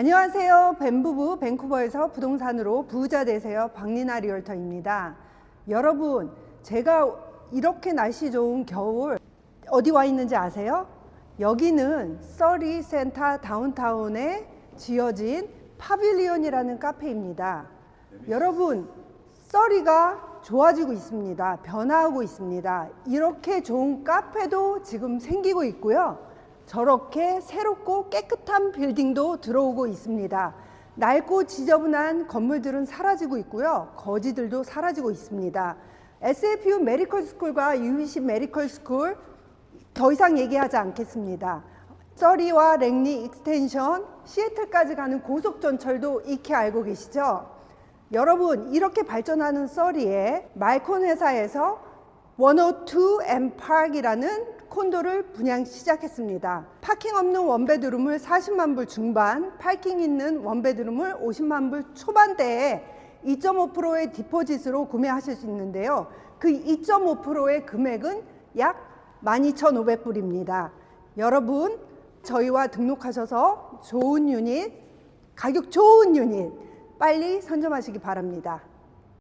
안녕하세요. 벤부부 밴쿠버에서 부동산으로 부자 되세요. 박리나 리얼터입니다. 여러분, 제가 이렇게 날씨 좋은 겨울 어디 와 있는지 아세요? 여기는 서리 센터 다운타운에 지어진 파빌리온이라는 카페입니다. 여러분, 서리가 좋아지고 있습니다. 변화하고 있습니다. 이렇게 좋은 카페도 지금 생기고 있고요. 저렇게 새롭고 깨끗한 빌딩도 들어오고 있습니다. 낡고 지저분한 건물들은 사라지고 있고요. 거지들도 사라지고 있습니다. SFU 메디컬 스쿨과 UBC 메디컬 스쿨 더 이상 얘기하지 않겠습니다. 서리와 랭리 익스텐션, 시애틀까지 가는 고속전철도 익히 알고 계시죠? 여러분, 이렇게 발전하는 서리에 말콘 회사에서 102 M 파크이라는 콘도를 분양 시작했습니다. 파킹 없는 원베드룸을 40만 불 중반, 파킹 있는 원베드룸을 50만 불 초반대에 2.5%의 디포짓으로 구매하실 수 있는데요. 그 2.5%의 금액은 약 12,500불입니다. 여러분, 저희와 등록하셔서 좋은 유닛, 가격 좋은 유닛 빨리 선점하시기 바랍니다.